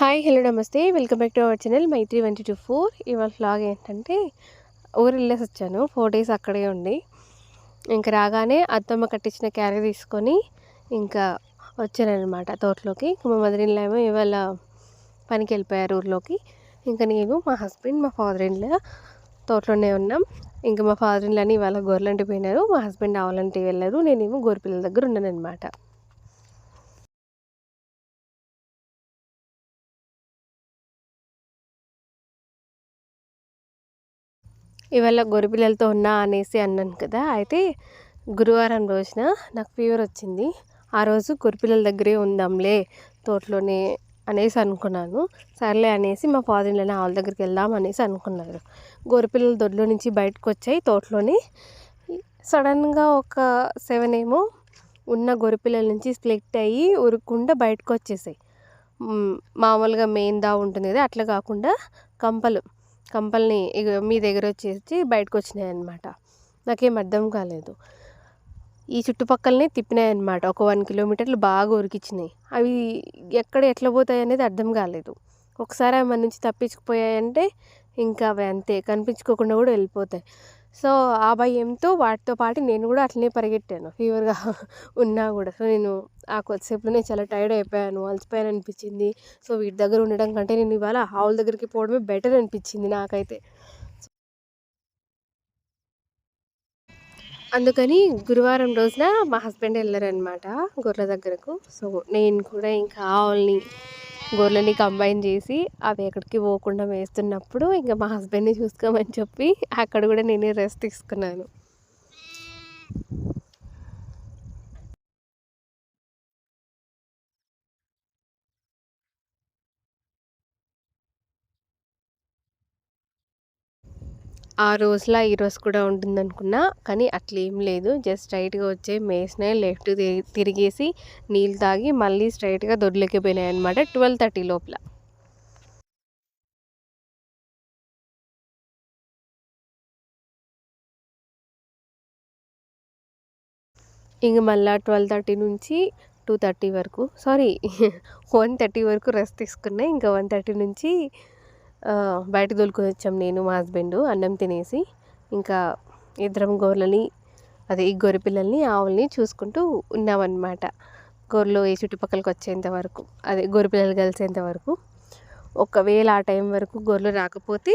Hi hello నమస్తే. Welcome back to our channel Maitri one two four. ఇవాళ vlog ఏంటంటే ఊరు వెళ్ళేసి వచ్చాను. ఫోర్ డేస్ అక్కడే ఉండి. ఇంకా రాగానే అత్తమ్మ కట్టించిన క్యారీ తీసుకొని ఇంకా వచ్చానమాట తోటలోకి. మా మదర్ ఇన్లా ఏమో ఇవాళ పనికి వెళ్ళిపోయారు ఊర్లోకి. ఇంకా నేను మా హస్బెండ్ మా ఫాదర్ ఇన్లా తోటలోనే ఉన్నాం. ఇంకా మా ఫాదర్ ఇన్లాని ఇవాళ గొర్రెలంటి పోయినారు. మా హస్బెండ్ ఆవులంటి వెళ్ళారు. నేనేమో గొర్రెపిల్లల దగ్గర ఉన్నాను ఇవాళ గొరిపిల్లలతో ఉన్నా అనేసి అన్నాను కదా అయితే గురువారం రోజున నాకు ఫీవర్ వచ్చింది. ఆ రోజు గొరిపిల్లల దగ్గరే ఉందాంలే తోటలోనే అనేసి అనుకున్నాను. సర్లే అనేసి మా ఫాదర్ ఇన్లోనే వాళ్ళ దగ్గరికి వెళ్దాం అనేసి అనుకున్నారు. గొర్రెపిల్లలు దొడ్లో నుంచి బయటకు వచ్చాయి తోటలోని. సడన్గా ఒక సెవెన్ ఏమో ఉన్న గొరిపిల్లల నుంచి స్ప్లిట్ అయ్యి ఉరుక్కుండా బయటకు వచ్చేసాయి. మామూలుగా మెయిన్ దా ఉంటుంది కదా అట్లా కాకుండా కంపలు. కంపల్ని మీ దగ్గర వచ్చేసి బయటకు వచ్చినాయి అనమాట నాకేం అర్థం కాలేదు. ఈ చుట్టుపక్కలనే తిప్పినాయి అనమాట ఒక వన్ కిలోమీటర్లు బాగా ఉరికిచ్చినాయి. అవి ఎక్కడ ఎట్లా పోతాయి అనేది అర్థం కాలేదు. ఒకసారి అవి మన నుంచి తప్పించుకుపోయాయంటే ఇంకా అవి అంతే. కనిపించుకోకుండా కూడా వెళ్ళిపోతాయి. సో ఆ భయంతో వాటితో పాటు నేను కూడా అట్లనే పరిగెట్టాను ఫీవర్గా ఉన్నా కూడా. సో నేను ఆ కొద్దిసేపులోనే చాలా టైర్డ్ అయిపోయాను అలసిపోయాను అనిపించింది సో వీటి దగ్గర ఉండడం కంటే నేను ఇవాళ ఆవుల దగ్గరికి పోవడమే బెటర్ అనిపించింది నాకైతే. అందుకని గురువారం రోజున మా హస్బెండ్ వెళ్ళారనమాట గొర్రెల దగ్గరకు. సో నేను కూడా ఇంకా ఆవుల్ని గొర్రెని కంబైన్ చేసి అవి ఎక్కడికి పోకుండా వేస్తున్నప్పుడు ఇంకా మా హస్బెండ్ని చూసుకోమని చెప్పి అక్కడ కూడా నేనే రెస్ట్ తీసుకున్నాను. ఆ రోజులా ఈ రోజు కూడా ఉంటుంది అనుకున్నా కానీ అట్లా ఏం లేదు. జస్ట్ స్ట్రైట్గా వచ్చే మేసినాయి లెఫ్ట్ తిరిగేసి నీళ్ళు తాగి మళ్ళీ స్ట్రైట్గా దొడ్లకి పోయినాయి అనమాట ట్వెల్వ్ థర్టీ లోపల. ఇంక మళ్ళీ ట్వెల్వ్ థర్టీ నుంచి టూ థర్టీ వరకు సారీ వన్ థర్టీ వరకు రెస్ట్ తీసుకున్నాయి ఇంకా వన్ థర్టీ నుంచి బయట దొలుకుని వచ్చాం నేను మా హస్బెండ్ అన్నం తినేసి ఇంకా ఇద్దరం గొర్రెలని అదే ఈ గొర్రె పిల్లల్ని ఆవుల్ని చూసుకుంటూ ఉన్నామన్నమాట. గొర్రెలు ఏ చుట్టుపక్కలకి వచ్చేంత వరకు అదే గొర్రె పిల్లలు కలిసేంత వరకు. ఒకవేళ ఆ టైం వరకు గొర్రెలు రాకపోతే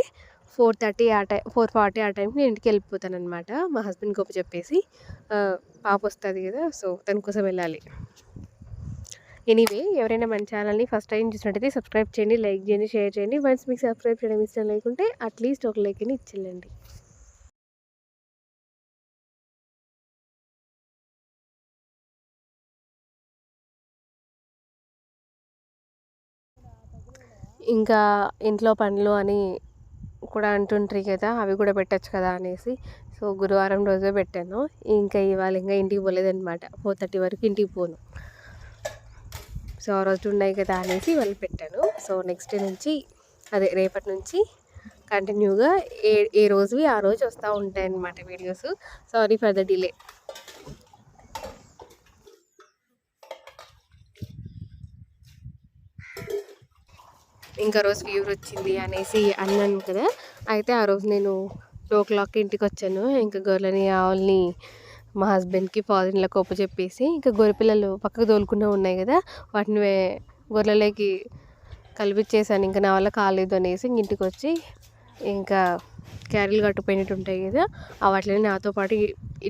ఫోర్ థర్టీ ఆ టైం ఫోర్ ఫార్టీ ఆ టైంకి నేను ఇంటికి వెళ్ళిపోతాను అనమాట మా హస్బెండ్ గొప్ప చెప్పేసి పాప వస్తుంది కదా సో తన కోసం వెళ్ళాలి. ఎనీవే ఎవరైనా మన ఛానల్ని ఫస్ట్ టైం చూసినట్టయితే సబ్స్క్రైబ్ చేయండి లైక్ చేయండి షేర్ చేయండి. వన్స్ మీకు సబ్స్క్రైబ్ చేయడం ఇష్టం లేకుంటే అట్లీస్ట్ ఒక లైక్ని ఇచ్చేయండి. ఇంకా ఇంట్లో పనులు అని కూడా అంటుంటారు కదా అవి కూడా పెట్టచ్చు కదా అనేసి. సో గురువారం రోజే పెట్టాను. ఇంకా ఇవాళ ఇంకా ఇంటికి పోలేదనమాట ఫోర్ థర్టీ వరకు ఇంటికి పోను. సో ఆ రోజు ఉన్నాయి కదా అనేసి వాళ్ళు పెట్టాను. సో నెక్స్ట్ డే నుంచి అదే రేపటి నుంచి కంటిన్యూగా ఏ ఏ రోజువి ఆ రోజు వస్తూ ఉంటాయి అన్నమాట videos. Sorry for the delay. ఇంకా రోజు ఫీవర్ వచ్చింది అనేసి అన్నాను కదా. అయితే ఆ రోజు నేను టూ ఓ క్లాక్ ఇంటికి వచ్చాను. ఇంకా గొర్రెని ఆవుల్ని మా హస్బెండ్కి ఫాదర్ ఒప్పు చెప్పేసి ఇంకా గొర్రెపిల్లలు పక్కకు తోలుకునే ఉన్నాయి కదా వాటిని గొర్రెలకి కలిపిచ్చేసాను. ఇంకా నా వల్ల కాలేదు అనేసి ఇంటికి వచ్చి ఇంకా క్యారీలు కట్టుపోయినట్టు ఉంటాయి కదా ఆ వాటిని నాతో పాటు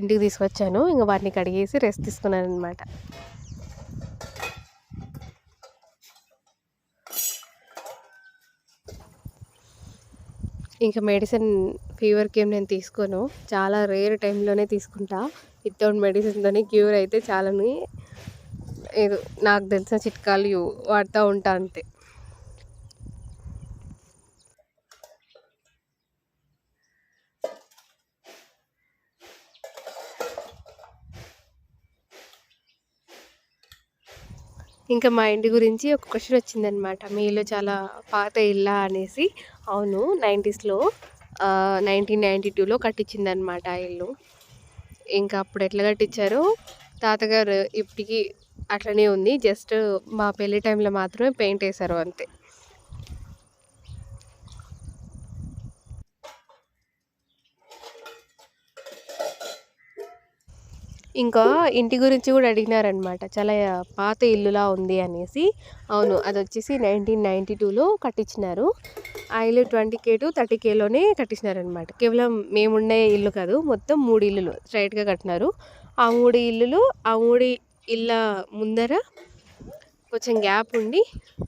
ఇంటికి తీసుకొచ్చాను. ఇంకా వాటిని కడిగేసి రెస్ట్ తీసుకున్నాను అనమాట ఇంకా మెడిసిన్ ఫీవర్కి ఏం నేను తీసుకోను. చాలా రేర్ టైంలోనే తీసుకుంటా. వితౌట్ మెడిసిన్తోనే క్యూర్ అయితే చాలని ఏదో నాకు తెలిసిన చిట్కాలు వాడుతూ ఉంటా అంతే. ఇంకా మా ఇంటి గురించి ఒక క్వశ్చన్ వచ్చిందనమాట మీ ఇల్లు చాలా పాత ఇల్లా అనేసి. అవును నైంటీస్లో నైన్టీన్ నైంటీ టూలో కట్టించిందనమాట ఆ ఇల్లు. ఇంకా అప్పుడు ఎట్లా కట్టించారో తాతగారు ఇప్పటికి అట్లనే ఉంది. జస్ట్ మా పెళ్ళి టైంలో మాత్రమే పెయింట్ వేశారు అంతే. ఇంకా ఇంటి గురించి కూడా అడిగినారనమాట. చాలా పాత ఇల్లులా ఉంది అనేసి. అవును అది వచ్చేసి నైన్టీన్ నైంటీ టూలో కట్టించినారు ఆ ఇల్లు ట్వంటీ కే టు థర్టీ కేలోనే కట్టించినారనమాట కేవలం మేముండే ఇల్లు కాదు మొత్తం మూడు ఇల్లులు స్ట్రైట్గా కట్టినారు. ఆ మూడు ఇల్లులు ఆ మూడు ఇళ్ళ ముందర కొంచెం గ్యాప్ ఉండి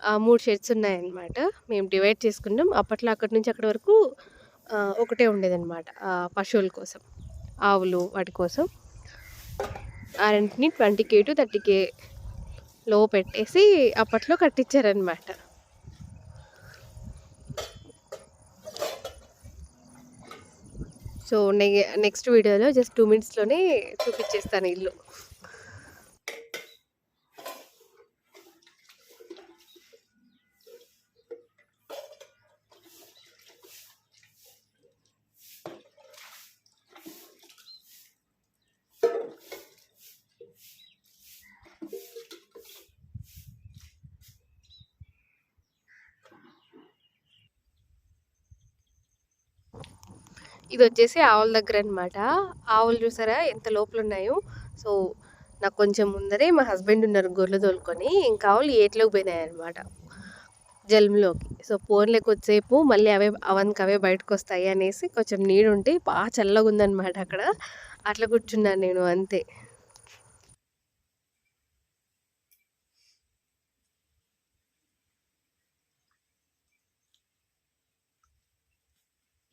ఆ మూడు షెడ్స్ ఉన్నాయన్నమాట మేము డివైడ్ చేసుకున్నాం. అప్పట్లో అక్కడి నుంచి అక్కడి వరకు ఒకటే ఉండేదన్నమాట పశువుల కోసం ఆవులు వాటి కోసం. ఆ రెంటిని twenty K to thirty K లో పెట్టేసి అప్పట్లో కట్టించారనమాట సో నె నెక్స్ట్ వీడియోలో జస్ట్ టూ మినిట్స్లోనే చూపించేస్తాను ఇల్లు. ఇది వచ్చేసి ఆవుల దగ్గర అనమాట ఆవులు చూసారా ఎంత లోపల ఉన్నాయో సో నాకు కొంచెం ముందరే మా హస్బెండ్ ఉన్నారు గొర్రెలు తోలుకొని. ఇంకా ఆవులు ఏట్లోకి పోయినాయి అనమాట జలంలోకి సో పోన్లే కొద్దిసేపు మళ్ళీ అవే అవనికి అవే బయటకు వస్తాయి అనేసి కొంచెం నీడు ఉంటే బాగా చల్లగా ఉందన్నమాట అక్కడ. అట్లా కూర్చున్నాను నేను అంతే.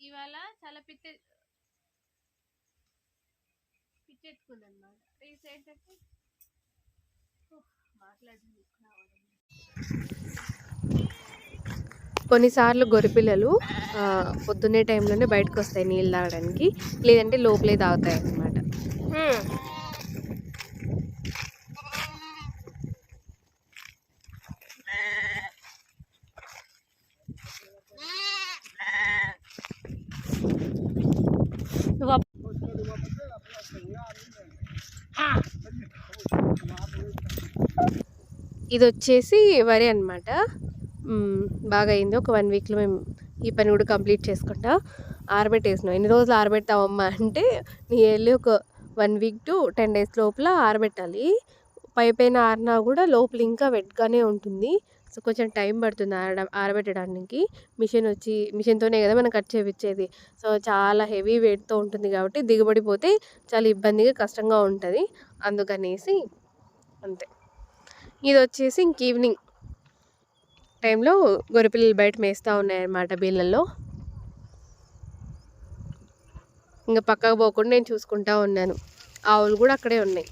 ఇవాళ చాలా పిచ్చి పిచ్చెత్తుకుంది అనమాట రీసెంట్ కొన్నిసార్లు గొరిపిల్లలు పొద్దున్నే టైంలోనే బయటకు వస్తాయి నీళ్ళు తాగడానికి లేదంటే లోపలే తాగుతాయి అన్నమాట ఇది వచ్చేసి వరి అనమాట బాగా అయింది ఒక వన్ వీక్లో మేము ఈ పని కూడా కంప్లీట్ చేసుకుంటా. ఆరబెట్టేసినాం. ఎన్ని రోజులు ఆరబెడతామమ్మా అంటే నీ వెళ్ళి ఒక one week to ten days లోపల ఆరబెట్టాలి. పై పైన ఆరినా కూడా లోపల ఇంకా వెట్గానే ఉంటుంది. సో కొంచెం టైం పడుతుంది ఆరడం ఆరబెట్టడానికి. మిషన్ వచ్చి మిషన్తోనే కదా మనం కట్ చేయించేది సో చాలా హెవీ వెయిట్తో ఉంటుంది కాబట్టి దిగుబడి పోతే చాలా ఇబ్బందిగా కష్టంగా ఉంటుంది. అందుకనేసి అంతే. ఇది వచ్చేసి ఇంక ఈవినింగ్ టైంలో గొర్రెపిల్లలు బయట మేస్తూ ఉన్నాయన్నమాట బీళ్ళల్లో. ఇంకా పక్కకు పోకుండా నేను చూసుకుంటా ఉన్నాను. ఆవులు కూడా అక్కడే ఉన్నాయి.